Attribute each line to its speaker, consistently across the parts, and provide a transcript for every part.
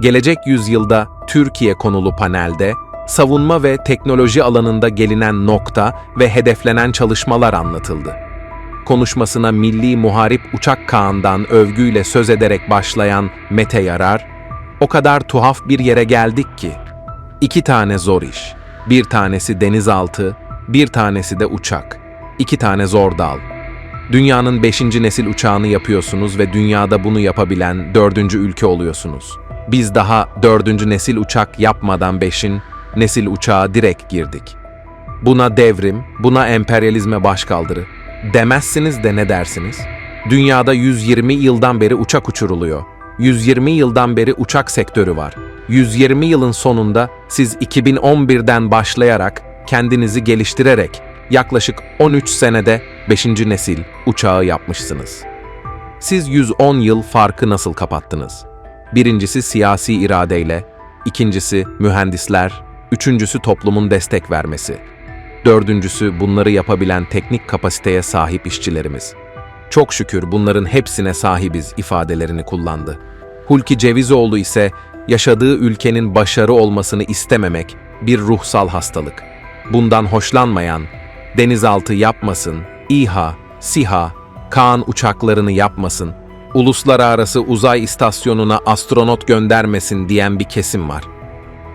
Speaker 1: Gelecek yüzyılda Türkiye konulu panelde savunma ve teknoloji alanında gelinen nokta ve hedeflenen çalışmalar anlatıldı. Konuşmasına Milli Muharip Uçak Kağan'dan övgüyle söz ederek başlayan Mete Yarar, o kadar tuhaf bir yere geldik ki, iki tane zor iş, bir tanesi denizaltı, bir tanesi de uçak, iki tane zor dal. Dünyanın beşinci nesil uçağını yapıyorsunuz ve dünyada bunu yapabilen dördüncü ülke oluyorsunuz. Biz daha dördüncü nesil uçak yapmadan beşin nesil uçağa direkt girdik. Buna devrim, buna emperyalizme başkaldırı. Demezsiniz de ne dersiniz? Dünyada 120 yıldan beri uçak uçuruluyor. 120 yıldan beri uçak sektörü var. 120 yılın sonunda siz 2011'den başlayarak kendinizi geliştirerek yaklaşık 13 senede 5. nesil uçağı yapmışsınız. Siz 110 yıl farkı nasıl kapattınız? Birincisi siyasi iradeyle, ikincisi mühendisler, üçüncüsü toplumun destek vermesi. Dördüncüsü bunları yapabilen teknik kapasiteye sahip işçilerimiz. Çok şükür bunların hepsine sahibiz ifadelerini kullandı. Hulki Cevizoğlu ise yaşadığı ülkenin başarı olmasını istememek bir ruhsal hastalık. Bundan hoşlanmayan, denizaltı yapmasın, İHA, SİHA, Kaan uçaklarını yapmasın, uluslararası uzay istasyonuna astronot göndermesin diyen bir kesim var.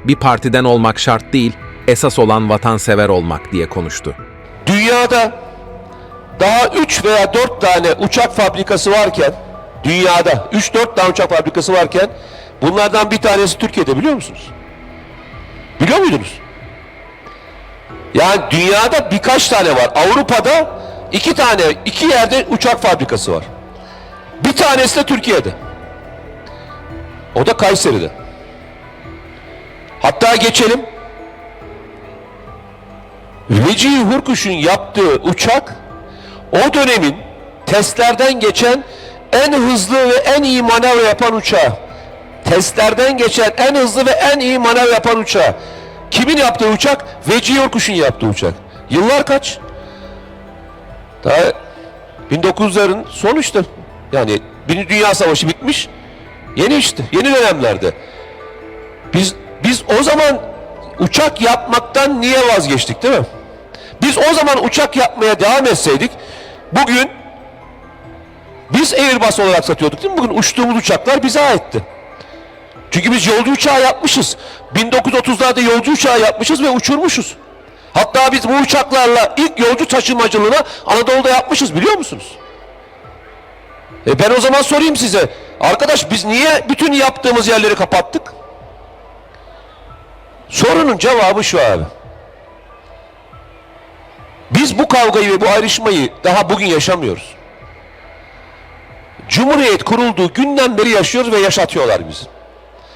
Speaker 1: Bir partiden olmak şart değil, esas olan vatansever olmak diye konuştu.
Speaker 2: Dünyada daha 3 veya 4 tane uçak fabrikası varken dünyada 3-4 tane uçak fabrikası varken bunlardan bir tanesi Türkiye'de biliyor musunuz? Biliyor muydunuz? Yani dünyada birkaç tane var. Avrupa'da iki tane, iki yerde uçak fabrikası var. Bir tanesi de Türkiye'de. O da Kayseri'de. Hatta geçelim. Vecihi Hurkuş'un yaptığı uçak o dönemin testlerden geçen en hızlı ve en iyi manevra yapan uçağı. Testlerden geçen en hızlı ve en iyi manevra yapan uçağı. Kimin yaptığı uçak? Vecihi Hurkuş'un yaptığı uçak. Yıllar kaç? Daha 1900'lerin sonu işte. Yani Birinci Dünya Savaşı bitmiş. Yeni işte, yeni dönemlerde. Biz biz o zaman uçak yapmaktan niye vazgeçtik değil mi? Biz o zaman uçak yapmaya devam etseydik bugün biz Airbus olarak satıyorduk değil mi? Bugün uçtuğumuz uçaklar bize aitti. Çünkü biz yolcu uçağı yapmışız. 1930'larda yolcu uçağı yapmışız ve uçurmuşuz. Hatta biz bu uçaklarla ilk yolcu taşımacılığını Anadolu'da yapmışız biliyor musunuz? E ben o zaman sorayım size. Arkadaş biz niye bütün yaptığımız yerleri kapattık? Sorunun cevabı şu abi. Biz bu kavgayı ve bu ayrışmayı daha bugün yaşamıyoruz. Cumhuriyet kurulduğu günden beri yaşıyoruz ve yaşatıyorlar bizi.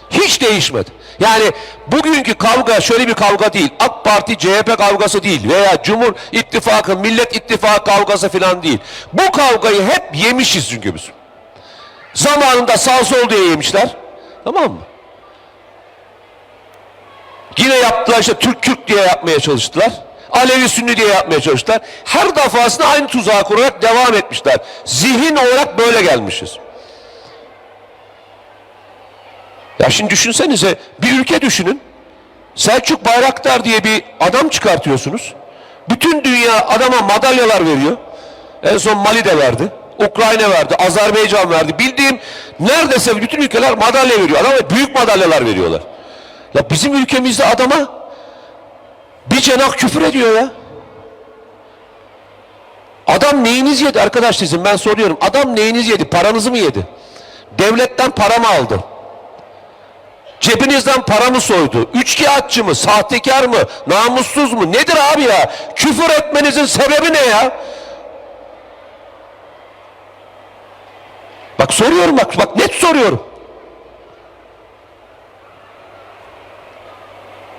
Speaker 2: Hiç değişmedi. Yani bugünkü kavga şöyle bir kavga değil. AK Parti CHP kavgası değil veya Cumhur İttifakı Millet İttifakı kavgası falan değil. Bu kavgayı hep yemişiz çünkü biz. Zamanında sağ sol diye yemişler. Tamam mı? Yine yaptılar işte Türk Kürt diye yapmaya çalıştılar. Alevi Sünni diye yapmaya çalıştılar. Her defasında aynı tuzağı kurarak devam etmişler. Zihin olarak böyle gelmişiz. Ya şimdi düşünsenize bir ülke düşünün. Selçuk Bayraktar diye bir adam çıkartıyorsunuz. Bütün dünya adama madalyalar veriyor. En son Mali de verdi. Ukrayna verdi, Azerbaycan verdi. Bildiğim neredeyse bütün ülkeler madalya veriyor. Adama büyük madalyalar veriyorlar. Ya bizim ülkemizde adama bir cenah küfür ediyor ya. Adam neyiniz yedi arkadaş sizin ben soruyorum. Adam neyiniz yedi? Paranızı mı yedi? Devletten para mı aldı? Cebinizden para mı soydu? Üçkağıtçı mı? Sahtekar mı? Namussuz mu? Nedir abi ya? Küfür etmenizin sebebi ne ya? Bak soruyorum bak, bak net soruyorum.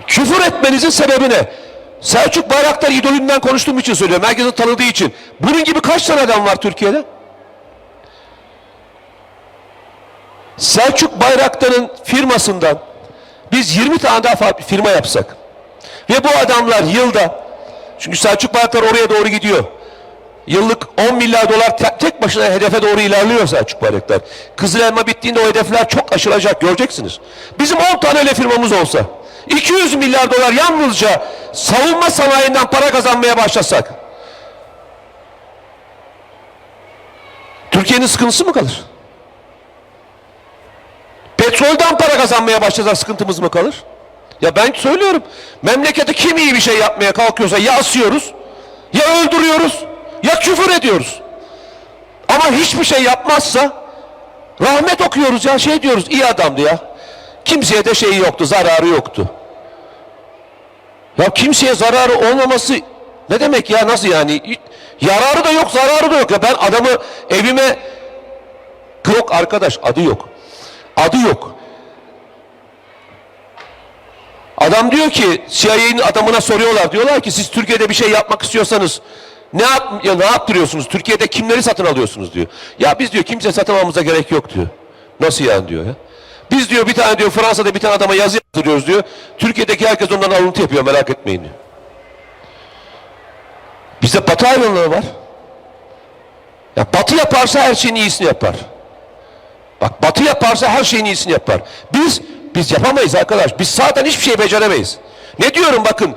Speaker 2: Küfür etmenizin sebebi ne? Selçuk Bayraktar idolünden konuştuğum için söylüyorum. Herkesin tanıdığı için. Bunun gibi kaç tane adam var Türkiye'de? Selçuk Bayraktar'ın firmasından biz 20 tane daha firma yapsak ve bu adamlar yılda çünkü Selçuk Bayraktar oraya doğru gidiyor. yıllık 10 milyar dolar te- tek başına hedefe doğru ilerliyor Selçuk Bayraktar. Kızıl elma bittiğinde o hedefler çok aşılacak göreceksiniz. Bizim 10 tane öyle firmamız olsa 200 milyar dolar yalnızca savunma sanayinden para kazanmaya başlasak Türkiye'nin sıkıntısı mı kalır? Petrolden para kazanmaya başlasak sıkıntımız mı kalır? Ya ben söylüyorum. Memlekete kim iyi bir şey yapmaya kalkıyorsa ya asıyoruz, ya öldürüyoruz, ya küfür ediyoruz. Ama hiçbir şey yapmazsa rahmet okuyoruz ya şey diyoruz iyi adamdı ya. Kimseye de şeyi yoktu, zararı yoktu. Ya kimseye zararı olmaması ne demek ya nasıl yani? Yararı da yok, zararı da yok. Ya ben adamı evime yok arkadaş adı yok. Adı yok. Adam diyor ki CIA'nin adamına soruyorlar. Diyorlar ki siz Türkiye'de bir şey yapmak istiyorsanız ne yap ya ne yaptırıyorsunuz? Türkiye'de kimleri satın alıyorsunuz diyor. Ya biz diyor kimse satın gerek yok diyor. Nasıl yani diyor ya. Biz diyor bir tane diyor Fransa'da bir tane adama yazı yazdırıyoruz diyor. Türkiye'deki herkes ondan alıntı yapıyor merak etmeyin diyor. Bizde batı hayvanları var. Ya batı yaparsa her şeyin iyisini yapar. Bak batı yaparsa her şeyin iyisini yapar. Biz biz yapamayız arkadaş. Biz zaten hiçbir şey beceremeyiz. Ne diyorum bakın.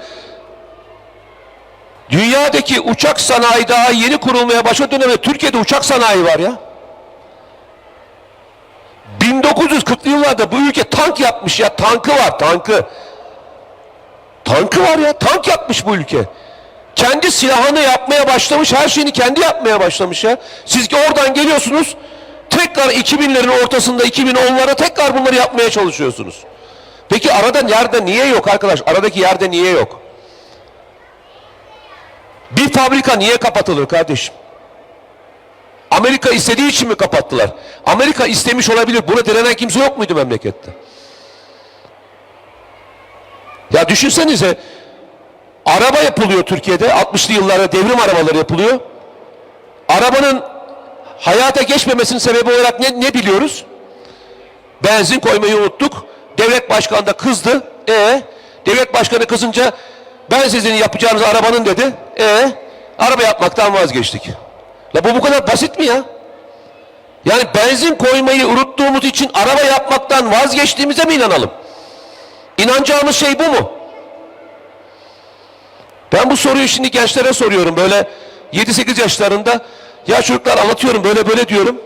Speaker 2: Dünyadaki uçak sanayi daha yeni kurulmaya başladığı dönemde Türkiye'de uçak sanayi var ya. 1940'lı yıllarda bu ülke tank yapmış ya. Tankı var tankı. Tankı var ya. Tank yapmış bu ülke. Kendi silahını yapmaya başlamış. Her şeyini kendi yapmaya başlamış ya. Siz ki oradan geliyorsunuz. Tekrar 2000'lerin ortasında 2010'lara tekrar bunları yapmaya çalışıyorsunuz. Peki arada yerde niye yok arkadaş? Aradaki yerde niye yok? Bir fabrika niye kapatılır kardeşim? Amerika istediği için mi kapattılar? Amerika istemiş olabilir. Buna direnen kimse yok muydu memlekette? Ya düşünsenize araba yapılıyor Türkiye'de. 60'lı yıllarda devrim arabaları yapılıyor. Arabanın hayata geçmemesinin sebebi olarak ne, ne biliyoruz? Benzin koymayı unuttuk. Devlet başkanı da kızdı. E devlet başkanı kızınca ben sizin yapacağınız arabanın dedi. E araba yapmaktan vazgeçtik. La bu bu kadar basit mi ya? Yani benzin koymayı unuttuğumuz için araba yapmaktan vazgeçtiğimize mi inanalım? İnanacağımız şey bu mu? Ben bu soruyu şimdi gençlere soruyorum böyle 7-8 yaşlarında. Ya çocuklar anlatıyorum böyle böyle diyorum.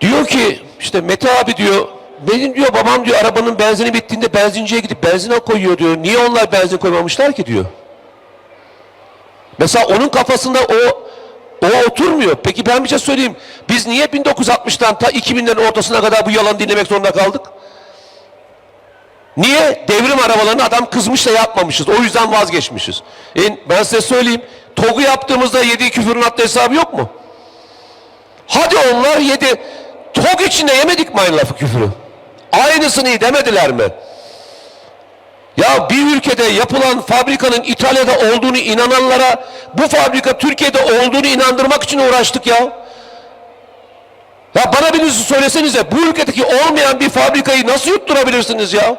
Speaker 2: Diyor ki işte Mete abi diyor benim diyor babam diyor arabanın benzini bittiğinde benzinciye gidip benzine koyuyor diyor. Niye onlar benzin koymamışlar ki diyor. Mesela onun kafasında o o oturmuyor. Peki ben bir şey söyleyeyim. Biz niye 1960'tan ta 2000'lerin ortasına kadar bu yalan dinlemek zorunda kaldık? Niye? Devrim arabalarını adam kızmış da yapmamışız. O yüzden vazgeçmişiz. E, ben size söyleyeyim. TOG'u yaptığımızda yediği küfürün haddi hesabı yok mu? Hadi onlar yedi. TOG içinde yemedik mi aynı lafı küfürü? Aynısını demediler mi? Ya bir ülkede yapılan fabrikanın İtalya'da olduğunu inananlara bu fabrika Türkiye'de olduğunu inandırmak için uğraştık ya. Ya bana birisi söylesenize bu ülkedeki olmayan bir fabrikayı nasıl yutturabilirsiniz ya?